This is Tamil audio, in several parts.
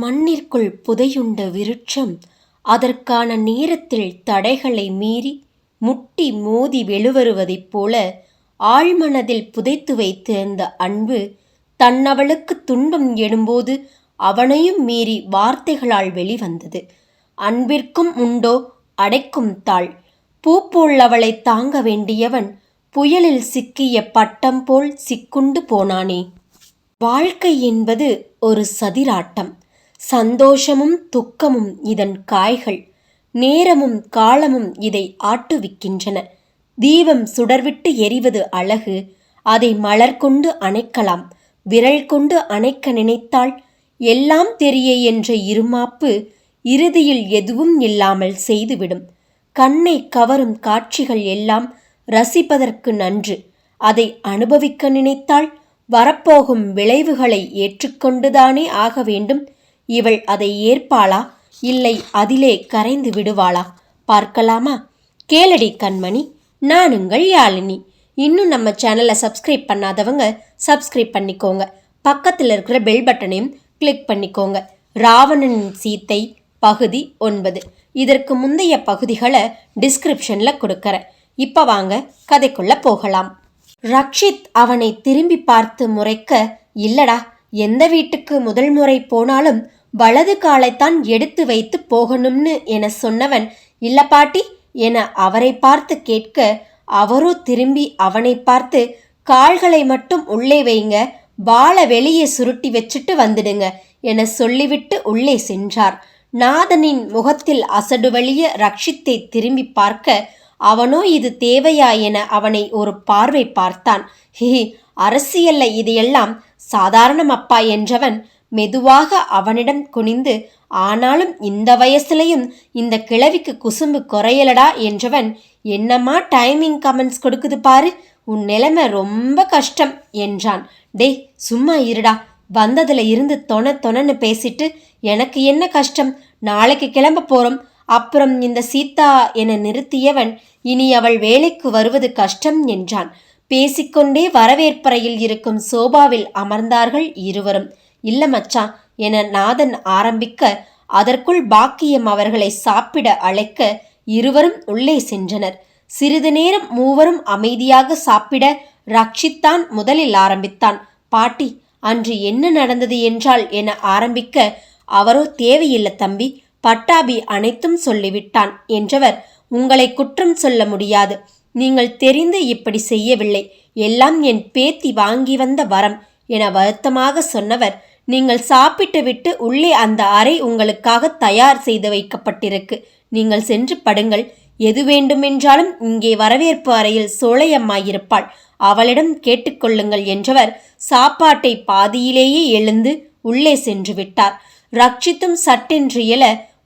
மண்ணிற்குள் புதையுண்ட விருட்சம் அதற்கான நேரத்தில் தடைகளை மீறி முட்டி மோதி வெளிவருவதைப் போல ஆழ்மனதில் புதைத்து வைத்திருந்த அன்பு தன்னவளுக்கு துன்பம் எழும்போது அவனையும் மீறி வார்த்தைகளால் வெளிவந்தது. அன்பிற்கும் உண்டோ அடைக்கும் தாள். பூ தாங்க வேண்டியவன் புயலில் சிக்கிய பட்டம் போல் சிக்குண்டு போனானே. வாழ்க்கை என்பது ஒரு சதிராட்டம். சந்தோஷமும் துக்கமும் இதன் காய்கள். நேரமும் காலமும் இதை ஆட்டுவிக்கின்றன. தீபம் சுடர்விட்டு எரிவது அழகு. அதை மலர் கொண்டு அணைக்கலாம். விரல் கொண்டு அணைக்க நினைத்தால் எல்லாம் தெரிய என்ற இருமாப்பு இறுதியில் எதுவும் இல்லாமல் செய்துவிடும். கண்ணை கவரும் காட்சிகள் எல்லாம் ரசிப்பதற்கு நன்று. அதை அனுபவிக்க நினைத்தால் வரப்போகும் விளைவுகளை ஏற்றுக்கொண்டுதானே ஆக வேண்டும். இவள் அதை ஏற்பாளா? இல்லை அதிலே கரைந்து விடுவாளா? பார்க்கலாமா? கேளடி கண்மணி நான் உங்கள் யாழினி. இன்னும் நம்ம சேனலை சப்ஸ்கிரைப் பண்ணாதவங்க சப்ஸ்கிரைப் பண்ணிக்கோங்க. பக்கத்தில் இருக்கிற பெல் பட்டனையும் கிளிக் பண்ணிக்கோங்க. ராவணனின் சீத்தை பகுதி ஒன்பது. இதற்கு முந்தைய பகுதிகளை டிஸ்கிரிப்ஷனில் கொடுக்கறேன். இப்போ வாங்க கதைக்குள்ள போகலாம். ரக்ஷித் அவனை திரும்பி பார்த்து முறைக்க இல்லடா எந்த வீட்டுக்கு முதல் முறை போனாலும் வலது காலைத்தான் எடுத்து வைத்து போகணும்னு என சொன்னவன் இல்ல பாட்டி என அவரை பார்த்து கேட்க அவரோ திரும்பி அவனை பார்த்து கால்களை மட்டும் உள்ளே வைங்க பால வெளியே சுருட்டி வச்சுட்டு வந்துடுங்க என சொல்லிவிட்டு உள்ளே சென்றார். நாதனின் முகத்தில் அசடு வழிய ரக்ஷித்தை திரும்பி பார்க்க அவனோ இது தேவையா என அவனை ஒரு பார்வை பார்த்தான். ஹி அரசியல்ல இதையெல்லாம் சாதாரணம் அப்பா என்றவன் மெதுவாக அவனிடம் குனிந்து ஆனாலும் இந்த வயசுலையும் இந்த கிழவிக்கு குசும்பு குறையலடா என்றவன் என்னம்மா டைமிங் கமெண்ட்ஸ் கொடுக்குது பாரு உன் நிலைமை ரொம்ப கஷ்டம் என்றான். டேய் சும்மா இருடா வந்ததுல இருந்து தொண தொணன்னு பேசிட்டு எனக்கு என்ன கஷ்டம் நாளைக்கு கிளம்ப போறோம் அப்புறம் இந்த சீதா என நிறுத்தியவன் இனி அவள் வேலைக்கு வருவது கஷ்டம் என்றான். பேசிக்கொண்டே வரவேற்பறையில் இருக்கும் சோபாவில் அமர்ந்தார்கள் இருவரும். இல்லை மச்சான் என நாதன் ஆரம்பிக்க அதற்குள் பாக்கியம் அவர்களை சாப்பிட அழைக்க இருவரும் உள்ளே சென்றனர். சிறிது நேரம் மூவரும் அமைதியாக சாப்பிட ரக்ஷித்தான் முதலில் ஆரம்பித்தான். பாட்டி அன்று என்ன நடந்தது என்றால் என ஆரம்பிக்க அவரோ தேவையில்லை தம்பி பட்டாபி அனைத்தும் சொல்லிவிட்டான் என்றவர் உங்களை குற்றம் சொல்ல முடியாது. நீங்கள் தெரிந்து இப்படி செய்யவில்லை. எல்லாம் என் பேத்தி வாங்கி வந்த வரம் என வருத்தமாக சொன்னவர் நீங்கள் சாப்பிட்டு விட்டு உள்ளே அந்த அறை உங்களுக்காக தயார் செய்து வைக்கப்பட்டிருக்கு. நீங்கள் சென்று படுங்கள். எது வேண்டுமென்றாலும் இங்கே வரவேற்பு அறையில் சோழையம்மாயிருப்பாள் அவளிடம் கேட்டுக்கொள்ளுங்கள் என்றவர் சாப்பாட்டை பாதியிலேயே எழுந்து உள்ளே சென்று விட்டார். ரட்சித்தும் சட்டென்று எழ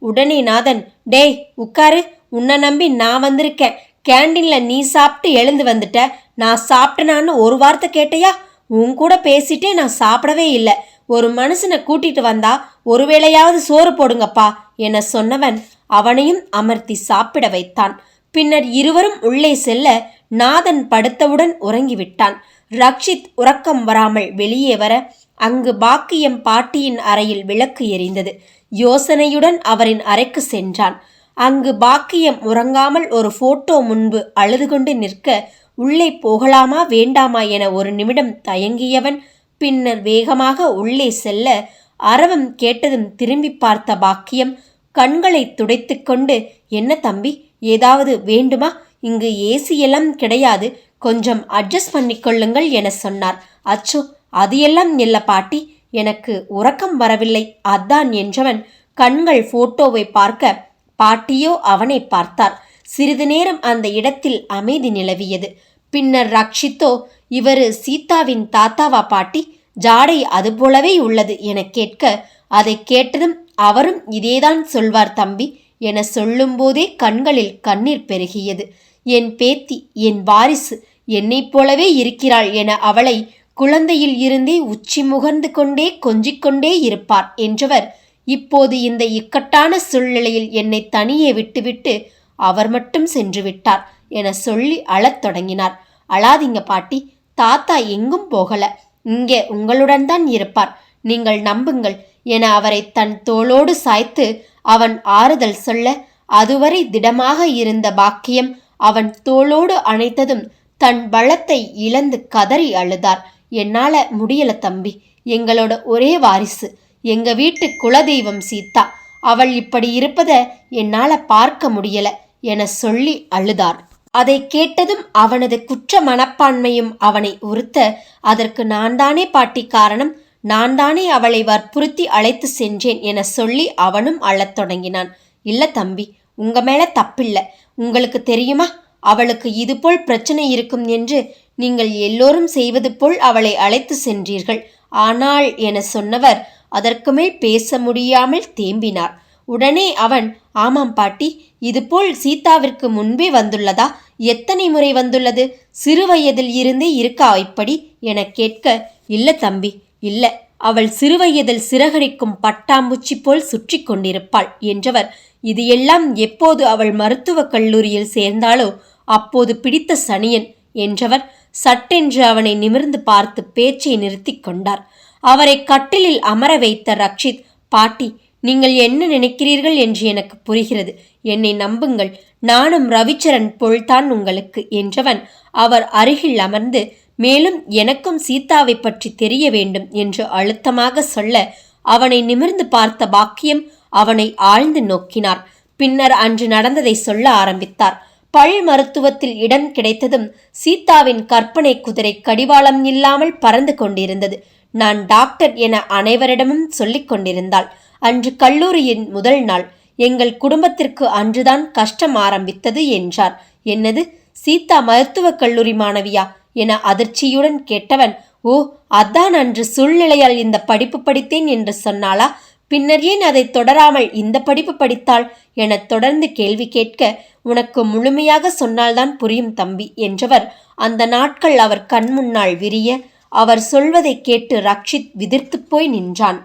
உடனே நாதன் டேய் உட்காரு. உன்னை நம்பி நான் வந்திருக்கேன். கேண்டீன்ல நீ சாப்பிட்டு எழுந்து வந்துட்ட. நான் சாப்பிட்டனான்னு ஒரு வார்த்தை கேட்டையா? உன் கூட பேசிட்டே நான் சாப்பிடவே இல்லை. ஒரு மனுஷனை கூட்டிட்டு வந்தா ஒருவேளையாவது சோறு போடுங்கப்பா என சொன்னவன் அவனையும் அமர்த்தி சாப்பிட வைத்தான். பின்னர் இருவரும் உள்ளே செல்ல நாதன் படுத்தவுடன் உறங்கிவிட்டான். ரக்ஷித் உறக்கம் வராமல் வெளியே வர அங்கு பாக்கியம் பாட்டியின் அறையில் விளக்கு எரிந்தது. யோசனையுடன் அவரின் அறைக்கு சென்றான். அங்கு பாக்கியம் உறங்காமல் ஒரு போட்டோ முன்பு அழுது கொண்டு நிற்க உள்ளே போகலாமா வேண்டாமா என ஒரு நிமிடம் தயங்கியவன் பின்னர் வேகமாக உள்ளே செல்ல அரவம் கேட்டதும் திரும்பி பார்த்த பாக்கியம் கண்களை துடைத்து கொண்டு என்ன தம்பி ஏதாவது வேண்டுமா? இங்கு ஏசி எல்லாம் கிடையாது கொஞ்சம் அட்ஜஸ்ட் பண்ணிக்கொள்ளுங்கள் என சொன்னார். அச்சோ அது எல்லாம் இல்ல பாட்டி எனக்கு உறக்கம் வரவில்லை அதான் என்றவன் கண்கள் போட்டோவை பார்க்க பாட்டியோ அவனை பார்த்தார். சிறிது நேரம் அந்த இடத்தில் அமைதி நிலவியது. பின்னர் ரக்ஷித்தோ இவரு சீதாவின் தாத்தாவா பாட்டி? ஜாடை அதுபோலவே உள்ளது என கேட்க அதை கேட்டதும் அவரும் இதேதான் சொல்வார் தம்பி என சொல்லும்போதே கண்களில் கண்ணீர் பெருகியது. என் பேத்தி என் வாரிசு என்னைப் போலவே இருக்கிறாள் என அவளை குழந்தையில் இருந்தே உச்சி முகர்ந்து கொண்டே கொஞ்சிக்கொண்டே இருப்பார் என்றவர் இப்போது இந்த இக்கட்டான சூழ்நிலையில் என்னை தனியே விட்டுவிட்டு அவர் மட்டும் சென்று விட்டார் என சொல்லி அழத் தொடங்கினார். அழாதீங்க பாட்டி தாத்தா எங்கும் போகல. இங்கே உங்களுடன் தான் இருப்பார். நீங்கள் நம்புங்கள். என அவரை தன் தோளோடு சாய்த்து அவன் ஆறுதல் சொல்ல அதுவரை திடமாக இருந்த பாக்கியம் அவன் தோளோடு அணைத்ததும் தன் பலத்தை இழந்து கதறி அழுதார். என்னால முடியல தம்பி. எங்களோட ஒரே வாரிசு. எங்க வீட்டு குலதெய்வம் சீதா. அவள் இப்படி இருப்பத என்னால பார்க்க முடியல என சொல்லி அழுதார். அதை கேட்டதும் அவனது குற்ற மனப்பான்மையும் அவனை உறுத்த அதற்கு நான் தானே பாட்டி காரணம்? நான் தானே அவளை வற்புறுத்தி அழைத்து சென்றேன் என சொல்லி அவனும் அழத் தொடங்கினான். இல்ல தம்பி உங்க மேல தப்பில்ல. உங்களுக்கு தெரியுமா? அவளுக்கு இதுபோல் பிரச்சனை இருக்கும் என்று நீங்கள் எல்லோரும் செய்வது போல் அவளை அழைத்து சென்றீர்கள். ஆனால் என சொன்னவர் அதற்கு மேல் பேச முடியாமல் தேம்பினார். உடனே அவன் ஆமாம் பாட்டி இதுபோல் சீதாவிற்கு முன்பே வந்துள்ளதா? எத்தனை முறை வந்துள்ளது? சிறுவயதில் இருந்தே இருக்கா இப்படி? என கேட்க இல்ல தம்பி இல்ல. அவள் சிறுவயதில் சிறகடிக்கும் பட்டாம்பூச்சி போல் சுற்றி கொண்டிருப்பாள் என்றவர். இது எல்லாம் எப்போது அவள் மருத்துவக் கல்லூரியில் சேர்ந்தாளோ அப்போது பிடித்த சனியன் என்றவர் சட்டென்று அவனை நிமிர்ந்து பார்த்து பேச்சை நிறுத்தி கொண்டார். அவரை கட்டிலில் அமர வைத்த ரக்ஷித் பாட்டி நீங்கள் என்ன நினைக்கிறீர்கள் என்று எனக்கு புரிகிறது. என்னை நம்புங்கள். நானும் ரவிச்சரன் போல்தான் உங்களுக்கு என்றவன். அவர் அருகில் அமர்ந்து மேலும் எனக்கும் சீதாவை பற்றி தெரிய வேண்டும் என்று அழுத்தமாக சொல்ல அவனை நிமிர்ந்து பார்த்த பாக்கியம் அவனை ஆழ்ந்து நோக்கினார். பின்னர் அன்று நடந்ததை சொல்ல ஆரம்பித்தார். பல் மருத்துவத்தில் இடம் கிடைத்ததும் சீதாவின் கற்பனை குதிரை கடிவாளம் இல்லாமல் பறந்து கொண்டிருந்தது. நான் டாக்டர் என அனைவரிடமும் சொல்லிக் கொண்டிருந்தாள். அன்று கல்லூரியின் முதல் நாள். எங்கள் குடும்பத்திற்கு அன்றுதான் கஷ்டம் ஆரம்பித்தது என்றார். என்னது? சீதா மருத்துவக் கல்லூரி மாணவியா? என அதிர்ச்சியுடன் கேட்டவன் ஓ அதான் அன்று சூழ்நிலையால் இந்த படிப்பு படித்தேன் என்று சொன்னாளா? பின்னர் ஏன் அதை தொடராமல் இந்த படிப்பு படித்தாள்? என தொடர்ந்து கேள்வி கேட்க உனக்கு முழுமையாக சொன்னால்தான் புரியும் தம்பி என்றவர். அந்த நாட்கள் அவர் கண் முன்னால் விரிய அவர் சொல்வதை கேட்டு ரக்ஷித் விதிர்த்து போய் நின்றான்.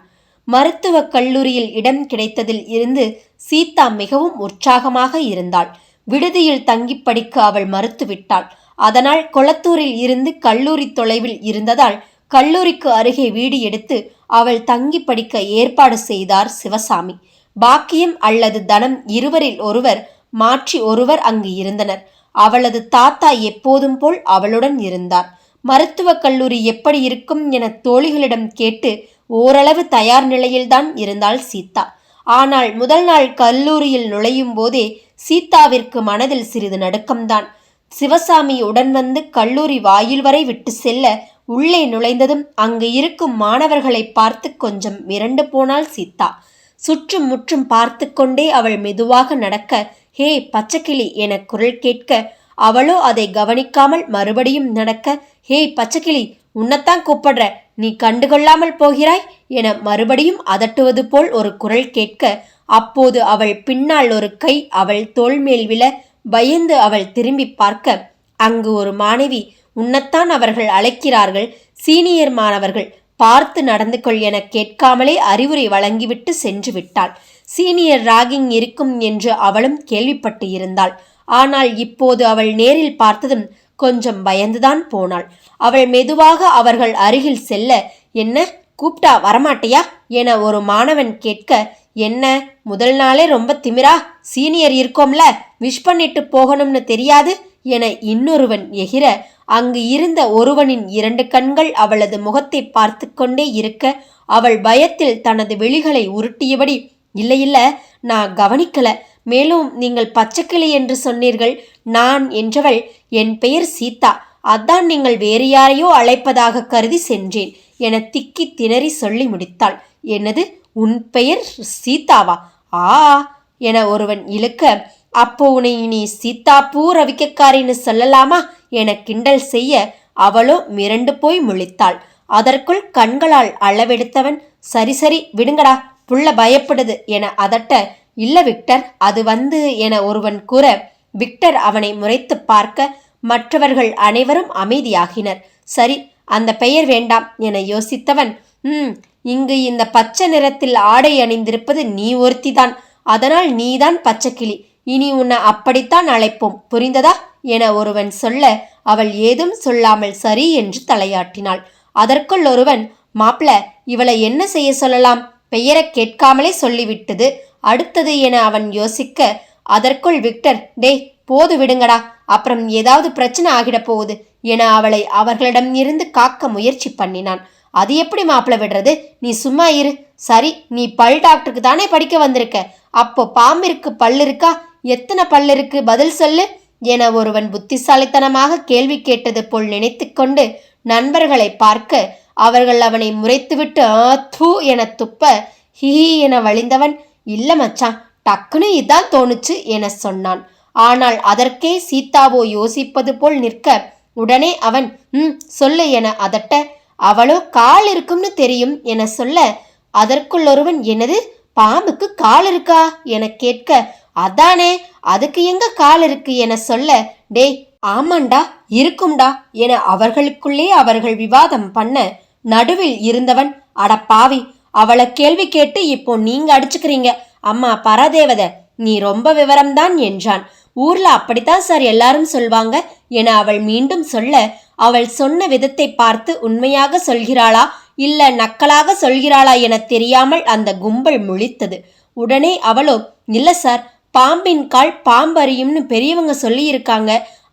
மருத்துவக் கல்லூரியில் இடம் கிடைத்ததில் இருந்து சீதா மிகவும் உற்சாகமாக இருந்தாள். விடுதியில் தங்கி படிக்க அவள் மறுத்துவிட்டாள். அதனால் கொளத்தூரில் இருந்து கல்லூரி தொலைவில் இருந்ததால் கல்லூரிக்கு அருகே வீடு எடுத்து அவள் தங்கி படிக்க ஏற்பாடு செய்தார் சிவசாமி. பாக்கியம் அல்லது தனம் இருவரில் ஒருவர் மாற்றி ஒருவர் அங்கு இருந்தனர். அவளது தாத்தா எப்போதும் போல் அவளுடன் இருந்தார். மருத்துவக் கல்லூரி எப்படி இருக்கும் என தோழிகளிடம் கேட்டு ஓரளவு தயார் நிலையில்தான் இருந்தாள் சீதா. ஆனால் முதல் நாள் கல்லூரியில் நுழையும் போதே சீதாவிற்கு மனதில் சிறிது நடுக்கம்தான். சிவசாமி உடன் வந்து கல்லூரி வாயில் வரை விட்டு செல்ல உள்ளே நுழைந்ததும் அங்கு இருக்கும் மாணவர்களை பார்த்து கொஞ்சம் மிரண்டு போனாள் சீதா. சுற்றும் முற்றும் பார்த்து கொண்டே அவள் மெதுவாக நடக்க ஹே பச்சைக்கிளி என குரல் கேட்க அவளோ அதை கவனிக்காமல் மறுபடியும் நடக்க ஹேய் பச்சைக்கிளி உன்னைத்தான் கூப்பிடுற. நீ கண்டுகொள்ளாமல் போகிறாய் என மறுபடியும் அதட்டுவது போல் ஒரு குரல் கேட்க அப்போது அவள் பின்னால் ஒரு கை அவள் தோல் மேல் விழ பயந்து அவள் திரும்பி பார்க்க அங்கு ஒரு மாணவி உன்னைத்தான் அவர்கள் அழைக்கிறார்கள் சீனியர் மாணவர்கள் பார்த்து நடந்து கொள் என கேட்காமலே அறிவுரை வழங்கிவிட்டு சென்று விட்டாள். சீனியர் ராகிங் இருக்கும் என்று அவளும் கேள்விப்பட்டு இருந்தாள். ஆனால் இப்போது அவள் நேரில் பார்த்ததும் கொஞ்சம் பயந்துதான் போனாள். அவள் மெதுவாக அவர்கள் அருகில் செல்ல என்ன கூப்பிட்டா வரமாட்டியா? என ஒரு மாணவன் கேட்க என்ன முதல் நாளே ரொம்ப திமிரா? சீனியர் இருக்கோம்ல விஷ் பண்ணிட்டு போகணும்னு தெரியாது? என இன்னொருவன் எகிர அங்கு இருந்த ஒருவனின் இரண்டு கண்கள் அவளது முகத்தை பார்த்து கொண்டே இருக்க அவள் பயத்தில் தனது விழிகளை உருட்டியபடி இல்லை இல்லை நான் கவனிக்கல. மேலும் நீங்கள் பச்சைக்கிளி என்று சொன்னீர்கள் நான் என்றவள் என் பெயர் சீதா. அதான் நீங்கள் வேறு யாரையோ அழைப்பதாக கருதி சென்றேன் என திக்கி திணறி சொல்லி முடித்தாள். என்னது? உன் பெயர் சீதாவா? ஆ என ஒருவன் இழுக்க அப்போ உன்னை நீ பூ ரவிக்கக்காரின்னு சொல்லலாமா? என கிண்டல் செய்ய அவளோ மிரண்டு போய் முழித்தாள். அதற்குள் கண்களால் அளவெடுத்தவன். சரி சரி விடுங்கடா. புள்ள பயப்படுது என அதட்ட இல்ல விக்டர். அது வந்து என ஒருவன் கூற விக்டர் அவனை முறைத்து பார்க்க மற்றவர்கள் அனைவரும் அமைதியாகினர். சரி அந்த பெயர் வேண்டாம் என யோசித்தவன் ம் இங்கு இந்த பச்சை நிறத்தில் ஆடை அணிந்திருப்பது நீ ஒருத்திதான். அதனால் நீதான் பச்சைக்கிளி. இனி உன்னை அப்படித்தான் அழைப்போம். புரிந்ததா? என ஒருவன் சொல்ல அவள் ஏதும் சொல்லாமல் சரி என்று தலையாட்டினாள். அதற்குள் ஒருவன் மாப்ள இவளை என்ன செய்ய சொல்லலாம்? பெயரை கேட்காமலே சொல்லிவிட்டது. அடுத்தது என அவன் யோசிக்க அதற்குள் விக்டர் டேய் போது விடுங்கடா அப்புறம் ஏதாவது பிரச்சனை ஆகிட போகுது என அவளை அவர்களிடம் இருந்து காக்க முயற்சி பண்ணினான். அது எப்படி மாப்பிள விடுறது? நீ சும்மா இரு. சரி நீ பல் டாக்டருக்கு தானே படிக்க வந்திருக்க? அப்போ பாம்பிற்கு பல் இருக்கா? எத்தனை பல் இருக்கு? பதில் சொல்லு என ஒருவன் புத்திசாலித்தனமாக கேள்வி கேட்டது போல் நினைத்துக்கொண்டு நண்பர்களை பார்க்க அவர்கள் அவனை முறைத்துவிட்டு ஆ தூ என துப்ப ஹீ என வழிந்தவன் இல்ல மச்சான் டக்குன்னு இதான் தோணுச்சு என சொன்னான். ஆனால் அதற்கே சீதாவோ யோசிப்பது போல் நிற்க உடனே அவன் ம் சொல்லு என அதட்ட அவளோ கால் இருக்கும்னு தெரியும் என சொல்ல அதற்குள் ஒருவன் என்னது பாம்புக்கு கால் இருக்கா? என கேட்க அதானே அதுக்கு எங்க கால் இருக்கு? என சொல்ல டேய் ஆமாண்டா இருக்கும்டா என அவர்களுக்குள்ளே அவர்கள் விவாதம் பண்ண நடுவில் இருந்தவன் அட பாவி அவளை கேள்வி கேட்டு இப்போ நீங்க அடிச்சுக்கிறீங்க. அம்மா பரதேவத நீ ரொம்ப விவரம்தான் என்றான். ஊர்ல அப்படித்தான் சார் எல்லாரும் சொல்வாங்க என அவள் மீண்டும் சொல்ல அவள் சொன்ன விதத்தை பார்த்து உண்மையாக சொல்கிறாளா இல்ல நக்கலாக சொல்கிறாளா என தெரியாமல் அந்த கும்பல் முழித்தது. உடனே அவளோ இல்ல சார் பாம்பின் கால் பாம்பறியும்னு பெரியவங்க சொல்லியிருக்காங்க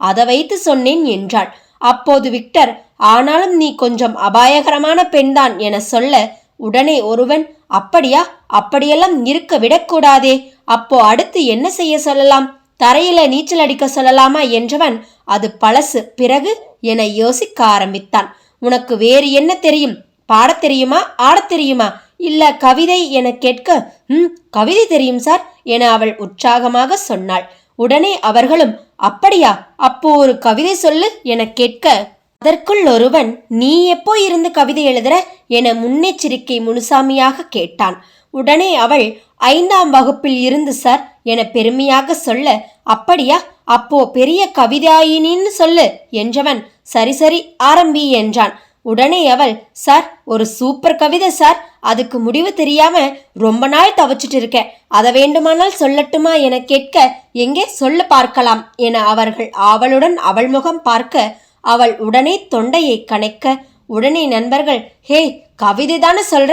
அதை வைத்து சொன்னேன் என்றாள். அப்போது விக்டர் ஆனாலும் நீ கொஞ்சம் அபாயகரமான பெண்தான் என சொல்ல உடனே ஒருவன் அப்படியா? அப்படியெல்லாம் இருக்க விடக்கூடாதே. அப்போ அடுத்து என்ன செய்ய சொல்லலாம்? தரையில நீச்சல் அடிக்க சொல்லலாமா? என்றவன் அது பழசு. பிறகு? என யோசிக்க ஆரம்பித்தான். உனக்கு வேறு என்ன தெரியும்? பாடத் தெரியுமா? ஆடத் தெரியுமா? இல்ல கவிதை? என கேட்க ம் கவிதை தெரியும் சார் என அவள் உற்சாகமாக சொன்னாள். உடனே அவர்களும் அப்படியா? அப்போ ஒரு கவிதை சொல்லு என கேட்க அதற்குள் ஒருவன் நீ எப்போ இருந்து கவிதை எழுதுற? என முன்னெச்சரிக்கை முனுசாமியாக கேட்டான். உடனே அவள் ஐந்தாம் வகுப்பில் இருந்து சார். என பெருமையாக சொல்ல அப்படியா? அப்போ பெரிய கவிதாயினின்னு சொல்லு என்றவன் சரி சரி ஆரம்பி என்றான். உடனே அவள் சார் ஒரு சூப்பர் கவிதை சார். அதுக்கு முடிவு தெரியாம ரொம்ப நாள் தவச்சிட்டு இருக்கேன் அதை வேண்டுமானால் சொல்லட்டுமா என கேட்க எங்கே? சொல்ல பார்க்கலாம் என அவர்கள் ஆவலுடன் அவள் முகம் பார்க்க அவள் உடனே தொண்டையை கணைக்க உடனே நண்பர்கள் ஹே கவிதை தானே சொல்ற?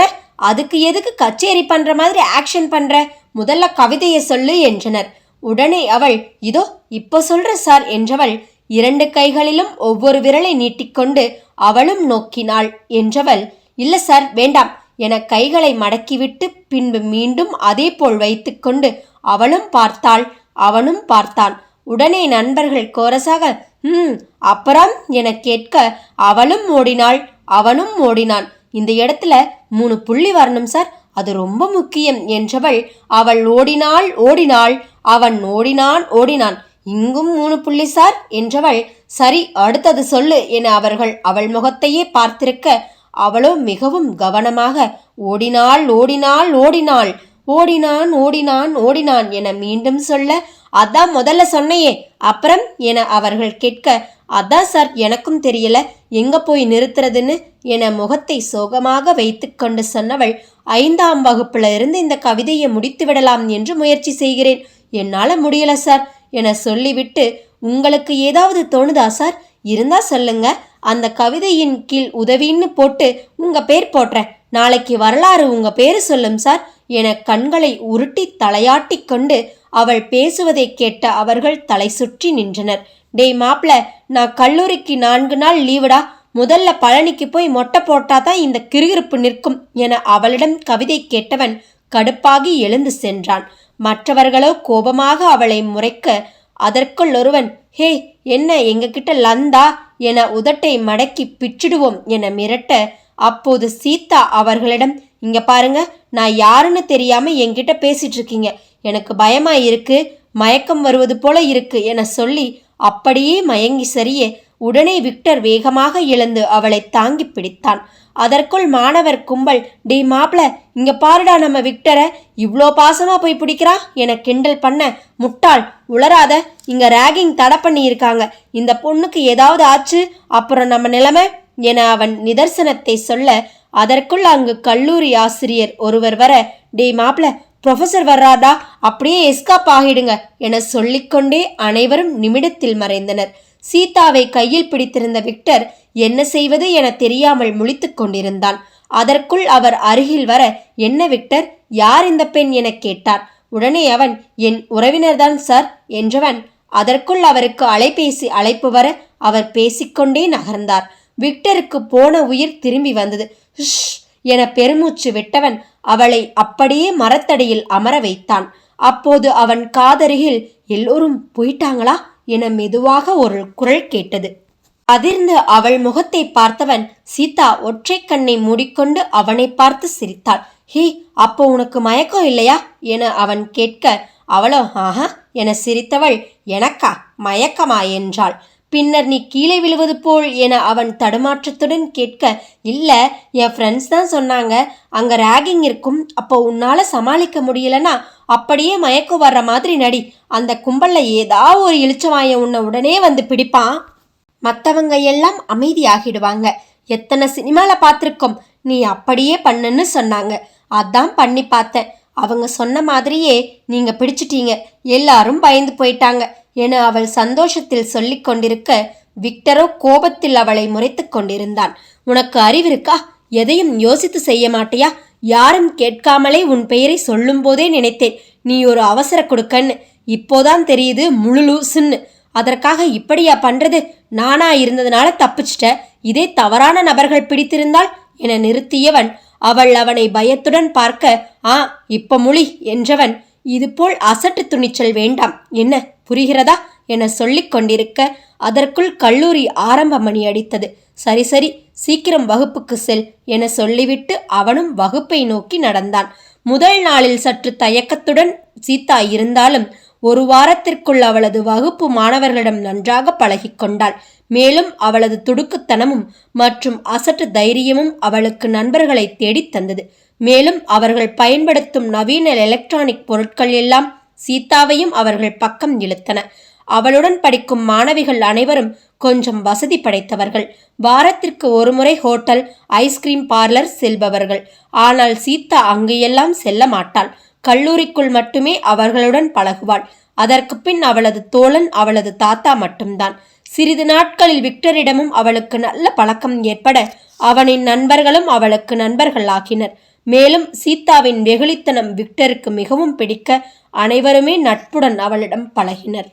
அதுக்கு எதுக்கு கச்சேரி பண்ற மாதிரி ஆக்ஷன் பண்ற? முதல்ல கவிதையை சொல்லு என்றனர். உடனே அவள் இதோ இப்போ சொல்ற சார் என்றவள் இரண்டு கைகளிலும் ஒவ்வொரு விரலை நீட்டிக்கொண்டு அவளும் நோக்கினாள் என்றவள் இல்ல சார் வேண்டாம். என கைகளை மடக்கிவிட்டு பின்பு மீண்டும் அதே போல் வைத்துக்கொண்டு அவளும் பார்த்தாள் அவனும் பார்த்தான். உடனே நண்பர்கள் கோரசாக ம் அப்புறம் என கேட்க அவளும் ஓடினாள் அவனும் ஓடினான். இந்த இடத்துல மூணு புள்ளி வரணும் சார். அது ரொம்ப முக்கியம் என்றவள் அவள் ஓடினாள் ஓடினாள் அவன் ஓடினான் ஓடினான். இங்கும் மூணு புள்ளி சார் என்றவள் சரி அடுத்தது சொல்லு என அவர்கள் அவள் முகத்தையே பார்த்திருக்க அவளோ மிகவும் கவனமாக ஓடினாள் ஓடினாள் ஓடினாள். ஓடினான் ஓடினான் ஓடினான் என மீண்டும் சொல்ல அதான் முதல்ல சொன்னையே. அப்புறம் என அவர்கள் கேட்க அதான் சார் எனக்கும் தெரியல. எங்க போய் நிறுத்துறதுன்னு? என முகத்தை சோகமாக வைத்துக்கொண்டு சொன்னவள் ஐந்தாம் வகுப்புல இருந்து இந்த கவிதையை முடித்து விடலாம் என்று முயற்சி செய்கிறேன். என்னால முடியல சார். என சொல்லிவிட்டு உங்களுக்கு ஏதாவது தோணுதா சார்? இருந்தா சொல்லுங்க. அந்த கவிதையின் கீழ் உதவின்னு போட்டு உங்க பேர் போடுறேன். நாளைக்கு வரலாறு உங்க பேரு சொல்லும் சார் என கண்களை உருட்டி தலையாட்டிக் கொண்டு அவள் பேசுவதை கேட்ட அவர்கள் தலை சுற்றி நின்றனர். டேய் மாப்ள நான் கல்லூரிக்கு நான்கு நாள் லீவுடா. முதல்ல பழனிக்கு போய் மொட்டை போட்டா தான் இந்த கிறுகிறுப்பு நிற்கும் என அவளிடம் கவிதை கேட்டவன் கடுப்பாகி எழுந்து சென்றான். மற்றவர்களோ கோபமாக அவளை முறைக்க அதற்குள் ஒருவன் ஹே என்ன எங்ககிட்ட லந்தா? என உதட்டை மடக்கி பிச்சிடுவோம் என மிரட்ட அப்போது சீதா அவர்களிடம் இங்க பாருங்க நான் யாருன்னு தெரியாம என்கிட்ட பேசிட்டு இருக்கீங்க. எனக்கு பயமா இருக்கு மயக்கம் வருவது போல இருக்கு என சொல்லி அப்படியே மயங்கி சரிய உடனே விக்டர் வேகமாக எழுந்து அவளை தாங்கி பிடித்தான். அதற்குள் மாணவர் கும்பல் டே மாப்ள இங்க பாருடா நம்ம விக்டரை இவ்வளோ பாசமா போய் பிடிக்கிறா? என கிண்டல் பண்ண முட்டாள் உளராத இங்க ரேகிங் தடை பண்ணியிருக்காங்க. இந்த பொண்ணுக்கு ஏதாவது ஆச்சு? அப்புறம் நம்ம நிலைமை? என அவன் நிதர்சனத்தை சொல்ல அதற்குள் அங்கு கல்லூரி ஆசிரியர் ஒருவர் வர டே மாப்ள ப்ரொஃபஸர் வர்றாடா அப்படியே எஸ்காப் ஆகிடுங்க என சொல்லிக்கொண்டே அனைவரும் நிமிடத்தில் மறைந்தனர். சீதாவை கையில் பிடித்திருந்த விக்டர் என்ன செய்வது? என தெரியாமல் முழித்துக் கொண்டிருந்தான். அதற்குள் அவர் அருகில் வர என்ன விக்டர் யார் இந்த பெண்? எனக் கேட்டார். உடனே அவன் என் உறவினர்தான் சார் என்றவன் அதற்குள் அவருக்கு அலைபேசி அழைப்பு வர அவர் பேசிக்கொண்டே நகர்ந்தார். விக்டருக்கு போன உயிர் திரும்பி வந்தது. ஷ் என பெருமூச்சு விட்டவன் அவளை அப்படியே மரத்தடியில் அமர வைத்தான். அப்போது அவன் காதருகில் எல்லோரும் போயிட்டாங்களா? என மெதுவாக ஒரு குரல் கேட்டது. அதிர்ந்து அவள் முகத்தை பார்த்தவன் சீதா ஒற்றை கண்ணை மூடிக்கொண்டு அவனை பார்த்து சிரித்தாள். ஹே அப்போ உனக்கு மயக்கம் இல்லையா? என அவன் கேட்க அவளோ ஆஹா என சிரித்தவள் எனக்கா? மயக்கமா? என்றாள். பின்னர் நீ கீழே விழுவது போல் என அவன் தடுமாற்றத்துடன் கேட்க இல்லை என் ஃப்ரெண்ட்ஸ் தான் சொன்னாங்க. அங்கே ரேகிங் இருக்கும். அப்போ உன்னால் சமாளிக்க முடியலனா அப்படியே மயக்கம் வர்ற மாதிரி நடி. அந்த கும்பலில் ஏதா ஒரு இளிச்சவாய உன்னை உடனே வந்து பிடிப்பான். மற்றவங்க எல்லாம் அமைதியாகிடுவாங்க. எத்தனை சினிமாவில் பார்த்துருக்கோம்? நீ அப்படியே பண்ணுன்னு சொன்னாங்க. அதான் பண்ணி பார்த்தேன். அவங்க சொன்ன மாதிரியே நீங்கள் பிடிச்சிட்டீங்க. எல்லாரும் பயந்து போயிட்டாங்க. என அவள் சந்தோஷத்தில் சொல்லிக் கொண்டிருக்க விக்டரோ கோபத்தில் அவளை முறைத்து கொண்டிருந்தான். உனக்கு அறிவிருக்கா எதையும் யோசித்து செய்ய மாட்டியா? யாரும் கேட்காமலே உன் பெயரை சொல்லும்போதே நினைத்தேன். நீ ஒரு அவசர கொடுக்கன்னு. இப்போதான் தெரியுது முழுலூசுன்னு அதற்காக இப்படியா பண்றது? நானா இருந்ததுனால தப்பிச்சிட்ட. இதே தவறான நபர்கள் பிடித்திருந்தால் என நிறுத்தியவன் அவள் அவனை பயத்துடன் பார்க்க ஆ இப்ப முழி என்றவன் இதுபோல் அசட்டு துணிச்சல் வேண்டாம். என்ன? புரிகிறதா என சொல்லிக் கொண்டிருக்க அதற்குள் கல்லூரி ஆரம்ப மணி அடித்தது. சரி சரி சீக்கிரம் வகுப்புக்கு செல் என சொல்லிவிட்டு அவனும் வகுப்பை நோக்கி நடந்தான். முதல் நாளில் சற்று தயக்கத்துடன் சீதா இருந்தாலும் ஒரு வாரத்திற்குள் அவளது வகுப்பு மாணவர்களிடம் நன்றாக பழகிக்கொண்டாள் மேலும் அவளது துடுக்குத்தனமும் மற்றும் அசட்டு தைரியமும் அவளுக்கு நண்பர்களை தேடித் தந்தது. மேலும் அவர்கள் பயன்படுத்தும் நவீன எலக்ட்ரானிக் பொருட்கள் எல்லாம் சீதாவையும் அவர்கள் பக்கம் இழுத்தன. அவளுடன் படிக்கும் மாணவிகள் அனைவரும் கொஞ்சம் வசதி படைத்தவர்கள். வாரத்திற்கு ஒருமுறை ஹோட்டல் ஐஸ்கிரீம் பார்லர் செல்பவர்கள். ஆனால் சீதா அங்கேயெல்லாம் செல்ல மாட்டாள். கல்லூரிக்குள் மட்டுமே அவர்களுடன் பழகுவாள். அதற்கு பின் அவளது தோழன் அவளது தாத்தா மட்டும்தான். சிறிது நாட்களில் விக்டரிடமும் அவளுக்கு நல்ல பழக்கம் ஏற்பட அவனின் நண்பர்களும் அவளுக்கு நண்பர்கள் ஆகினர் மேலும் சீதாவின் வெகுளித்தனம் விக்டருக்கு மிகவும் பிடிக்க அனைவருமே நட்புடன் அவளிடம் பழகினர்.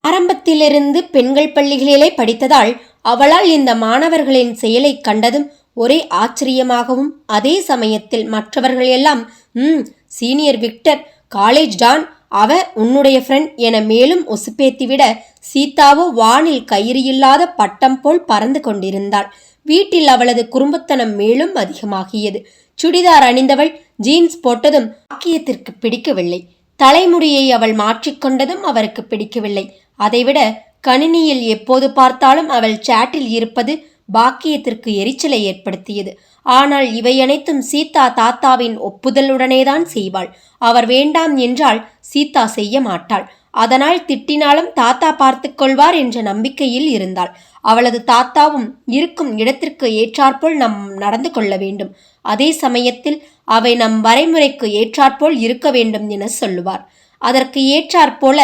ஆரம்பத்திலிருந்து பெண்கள் பள்ளிகளிலே படித்ததால் அவளால் இந்த மாணவர்களின் செயலை கண்டதும் ஒரே ஆச்சரியமாகவும் அதே சமயத்தில் மற்றவர்கள் எல்லாம் ம் சீனியர் விக்டர் காலேஜ் டான் அவ உன்னுடைய ஃப்ரெண்ட் என மேலும் உசுப்பேத்திவிட சீதாவோ வானில் கயிறு இல்லாத பட்டம் போல் பறந்து கொண்டிருந்தாள். வீட்டில் அவளது குறும்புத்தனம் மேலும் அதிகமாகியது. சுடிதார் அணிந்தவள் ஜீன்ஸ் போட்டதும் ஆக்கியத்திற்கு பிடிக்கவில்லை. தலைமுடியை அவள் மாற்றிக்கொண்டதும் அவருக்கு பிடிக்கவில்லை. அதைவிட கணினியில் எப்போது பார்த்தாலும் அவள் சேட்டில் இருப்பது பாக்கியத்திற்கு எரிச்சலை ஏற்படுத்தியது. ஆனால் இவையனைத்தும் சீதா தாத்தாவின் ஒப்புதலுடனேதான் செய்வாள். அவர் வேண்டாம் என்றால் சீதா செய்ய மாட்டாள். அதனால் திட்டினாலும் தாத்தா பார்த்து கொள்வார் என்ற நம்பிக்கையில் இருந்தாள். அவளது தாத்தாவும் இருக்கும் இடத்திற்கு ஏற்றாற்போல் நம் நடந்து கொள்ள வேண்டும். அதே சமயத்தில் அவை நம் வரைமுறைக்கு ஏற்றாற்போல் இருக்க வேண்டும் என சொல்லுவார். அதற்கு ஏற்றாற்போல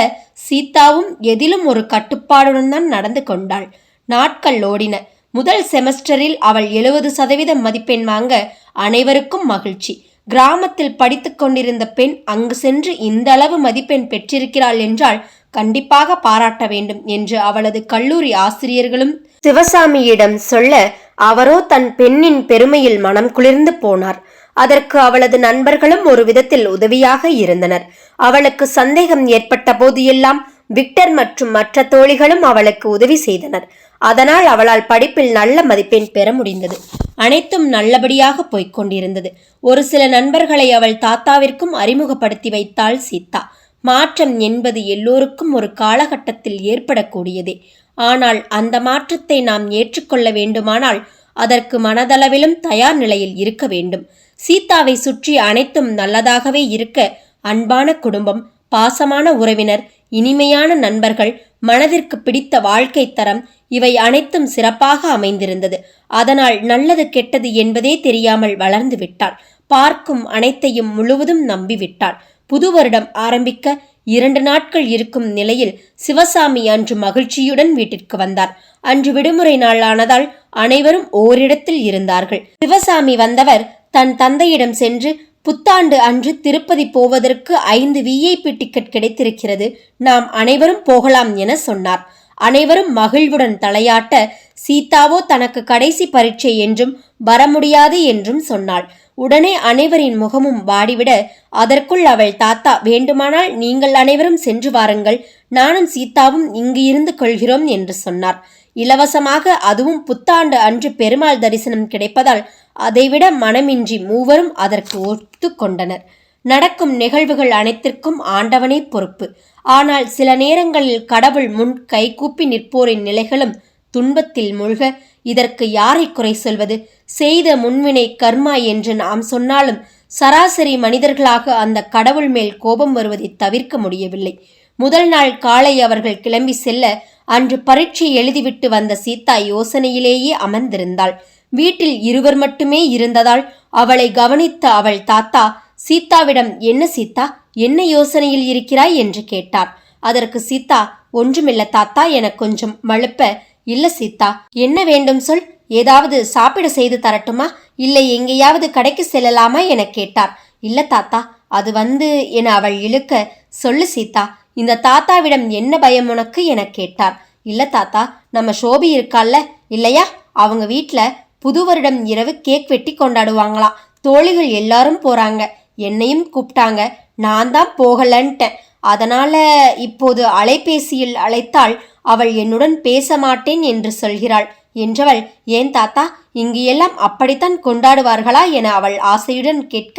சீதாவும் எதிலும் ஒரு கட்டுப்பாடுடன் தான் நடந்து கொண்டாள். நாட்கள் ஓடின. முதல் செமஸ்டரில் அவள் எழுபது சதவீதம் மதிப்பெண் வாங்க அனைவருக்கும் மகிழ்ச்சி. கிராமத்தில் படித்துக் கொண்டிருந்த பெண் அங்கு சென்று இந்த அளவு மதிப்பெண் பெற்றிருக்கிறாள் என்றால் கண்டிப்பாக பாராட்ட வேண்டும் என்று அவளது கல்லூரி ஆசிரியர்களும் சிவசாமியிடம் சொல்ல அவரோ தன் பெண்ணின் பெருமையில் மனம் குளிர்ந்து போனார். அதற்கு அவளது நண்பர்களும் ஒரு விதத்தில் உதவியாக இருந்தனர். அவளுக்கு சந்தேகம் ஏற்பட்ட போது எல்லாம் விக்டர் மற்றும் மற்ற தோழிகளும் அவளுக்கு உதவி செய்தனர். அதனால் அவளால் படிப்பில் நல்ல மதிப்பெண் பெற முடிந்தது. அனைத்தும் நல்லபடியாக கொண்டிருந்தது. ஒரு சில நண்பர்களை அவள் தாத்தாவிற்கும் அறிமுகப்படுத்தி வைத்தாள் சீதா. மாற்றம் என்பது எல்லோருக்கும் ஒரு காலகட்டத்தில் ஏற்படக்கூடியதே. ஆனால் அந்த மாற்றத்தை நாம் ஏற்றுக்கொள்ள வேண்டுமானால் அதற்கு மனதளவிலும் தயார் நிலையில் இருக்க வேண்டும். சீதாவை சுற்றி அனைத்தும் நல்லதாகவே இருக்க அன்பான குடும்பம் பாசமான உறவினர் இனிமையான நண்பர்கள் மனதிற்கு பிடித்த வாழ்க்கை தரம் இவை அனைத்தும் சிறப்பாக அமைந்திருந்தது. அதனால் நல்லது கெட்டது என்பதே தெரியாமல் வளர்ந்து விட்டாள். பார்க்கும் அனைத்தையும் முழுவதும் நம்பிவிட்டாள். புது வருடம் ஆரம்பிக்க இரண்டு நாட்கள் இருக்கும் நிலையில் சிவசாமி அன்று மகிழ்ச்சியுடன் வீட்டிற்கு வந்தார். அன்று விடுமுறை நாளானதால் அனைவரும் ஓரிடத்தில் இருந்தார்கள். சிவசாமி வந்தவர் தன் தந்தையிடம் சென்று புத்தாண்டு அன்று திருப்பதி போவதற்கு ஐந்து விஐபி டிக்கெட் கிடைத்திருக்கிறது. நாம் அனைவரும் போகலாம் என சொன்னார். அனைவரும் மகிழ்வுடன் தலையாட்ட சீதாவோ தனக்கு கடைசி பரீட்சை என்றும் வர முடியாது என்றும் சொன்னாள். உடனே அனைவரின் முகமும் வாடிவிட அதற்குள் அவள் தாத்தா வேண்டுமானால் நீங்கள் அனைவரும் சென்று வாருங்கள். நானும் சீதாவும் இங்கு இருந்து கொள்கிறோம் என்று சொன்னார். இலவசமாக அதுவும் புத்தாண்டு அன்று பெருமாள் தரிசனம் கிடைப்பதால் அதைவிட மனமின்றி மூவரும் அதற்கு ஒத்து கொண்டனர் நடக்கும் நிகழ்வுகள் அனைத்திற்கும் ஆண்டவனே பொறுப்பு. ஆனால் சில நேரங்களில் கடவுள் முன் கைகூப்பி நிற்போரின் நிலைகளும் துன்பத்தில் மூழ்க. இதற்கு யாரை குறை சொல்வது? செய்த முன்வினை கர்மா என்று நாம் சொன்னாலும் சராசரி மனிதர்களாக அந்த கடவுள் மேல் கோபம் வருவதை தவிர்க்க முடியவில்லை. முதல் நாள் காலை அவர்கள் கிளம்பி செல்ல அன்று பரீட்சை எழுதிவிட்டு வந்த சீதா யோசனையிலேயே அமர்ந்திருந்தாள். வீட்டில் இருவர் மட்டுமே இருந்ததால் அவளை கவனித்த அவள் தாத்தா சீதாவிடம் என்ன சீதா? என்ன யோசனையில் இருக்கிறாய் என்று கேட்டார். அதற்கு சீதா ஒன்றுமில்ல தாத்தா என கொஞ்சம் மழுப்ப. இல்ல சீதா என்ன வேண்டும் சொல்? ஏதாவது சாப்பிட செய்து தரட்டுமா? இல்லை எங்கேயாவது கடைக்கு செல்லலாமா? என கேட்டார். இல்ல தாத்தா அது வந்து என அவள் இழுக்க சொல்லு சீதா இந்த தாத்தாவிடம் என்ன பயம் உனக்கு? என கேட்டார். இல்ல தாத்தா நம்ம ஷோபி இருக்கால்ல இல்லையா? அவங்க வீட்ல புது வருடம் இரவு கேக் வெட்டி கொண்டாடுவாங்களாம். தோழிகள் எல்லாரும் போறாங்க. என்னையும் கூப்பிட்டாங்க நான் தான் போகலன்ட்டேன். அதனால இப்போது அலைபேசியில் அழைத்தால் அவள் என்னுடன் பேச மாட்டேன் என்று சொல்கிறாள். என்றவள் ஏன் தாத்தா இங்கு எல்லாம் அப்படித்தான் கொண்டாடுவார்களா? என அவள் ஆசையுடன் கேட்க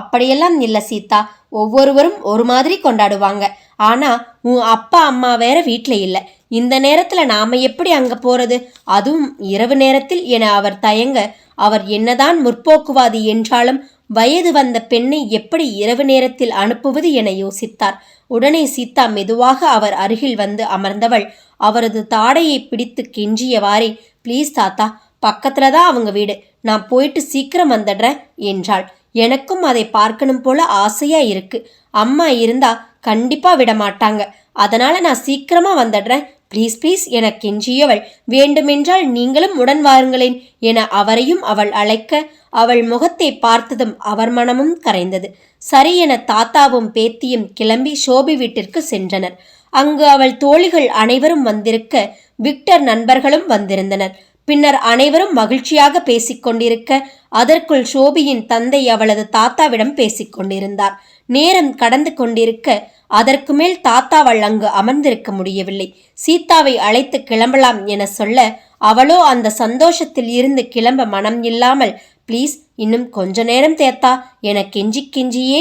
அப்படியெல்லாம் இல்லை சீதா. ஒவ்வொருவரும் ஒரு மாதிரி கொண்டாடுவாங்க. ஆனா உன் அப்பா அம்மா வேற வீட்டில் இல்லை. இந்த நேரத்தில் நாம் எப்படி அங்கே போகிறது அதுவும் இரவு நேரத்தில் என அவர் தயங்க அவர் என்னதான் முற்போக்குவாதி என்றாலும் வயது வந்த பெண்ணை எப்படி இரவு நேரத்தில் அனுப்புவது என யோசித்தார். உடனே சீதா மெதுவாக அவர் அருகில் வந்து அமர்ந்தவள். அவரது தாடையை பிடித்து கெஞ்சியவாறே ப்ளீஸ் தாத்தா பக்கத்துல தான் அவங்க வீடு. நான் போயிட்டு சீக்கிரம் வந்துடுறேன் என்றாள். எனக்கும் அதை பார்க்கணும் போல ஆசையா இருக்கு. அம்மா இருந்தா கண்டிப்பா விட மாட்டாங்க அதனால நான் சீக்கிரமா வந்துடுறேன். ப்ளீஸ் ப்ளீஸ் என கெஞ்சியவள். வேண்டுமென்றால் நீங்களும் உடன் வாருங்களேன் என அவரையும் அவள் அழைக்க அவள் முகத்தை பார்த்ததும் அவர் மனமும் கரைந்தது. சரி என தாத்தாவும் பேத்தியும் கிளம்பி ஷோபி வீட்டிற்கு சென்றனர். அங்கு அவள் தோழிகள் அனைவரும் வந்திருக்க விக்டர் நண்பர்களும் வந்திருந்தனர். பின்னர் அனைவரும் மகிழ்ச்சியாக பேசிக்கொண்டிருக்க அதற்குள் ஷோபியின் தந்தை அவளது தாத்தாவிடம் பேசிக்கொண்டிருந்தார் நேரம் கடந்து கொண்டிருக்க அதற்கு மேல் தாத்தாவள் அங்கு அமர்ந்திருக்க முடியவில்லை. சீதாவை அழைத்து கிளம்பலாம் என சொல்ல அவளோ அந்த சந்தோஷத்தில் இருந்து கிளம்ப மனம் இல்லாமல் ப்ளீஸ் இன்னும் கொஞ்ச நேரம் தேத்தா என கெஞ்சி கெஞ்சியே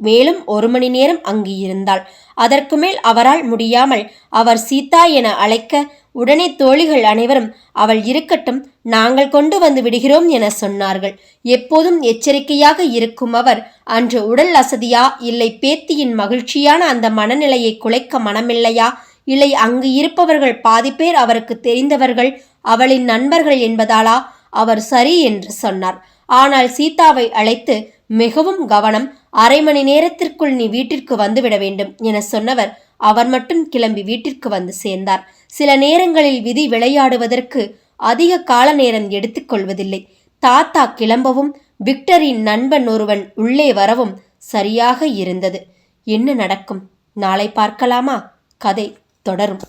மேலும் ஒரு மணி நேரம் அங்கு இருந்தாள் அதற்கு மேல் அவரால் முடியாமல் அவர் சீதா என அழைக்க உடனே தோழிகள் அனைவரும் அவள் இருக்கட்டும் நாங்கள் கொண்டு வந்து விடுகிறோம் என சொன்னார்கள். எப்போதும் எச்சரிக்கையாக இருக்கும் அவர் அன்று உடல் அசதியா? இல்லை பேத்தியின் மகிழ்ச்சியான அந்த மனநிலையை குலைக்க மனமில்லையா? இல்லை அங்கு இருப்பவர்கள் பாதி பேர் அவருக்கு தெரிந்தவர்கள் அவளின் நண்பர்கள் என்பதாலா? அவர் சரி என்று சொன்னார். ஆனால் சீதாவை அழைத்து மிகவும் கவனம் அரை மணி நேரத்திற்குள் நீ வீட்டிற்கு வந்துவிட வேண்டும் என சொன்னவர் அவர் மட்டும் கிளம்பி வீட்டிற்கு வந்து சேர்ந்தார். சில நேரங்களில் விதி விளையாடுவதற்கு அதிக கால நேரம் எடுத்துக்கொள்வதில்லை தாத்தா கிளம்பவும் விக்டரின் நண்பன் ஒருவன் உள்ளே வரவும் சரியாக இருந்தது. என்ன நடக்கும்? நாளை பார்க்கலாமா? கதை தொடரும்.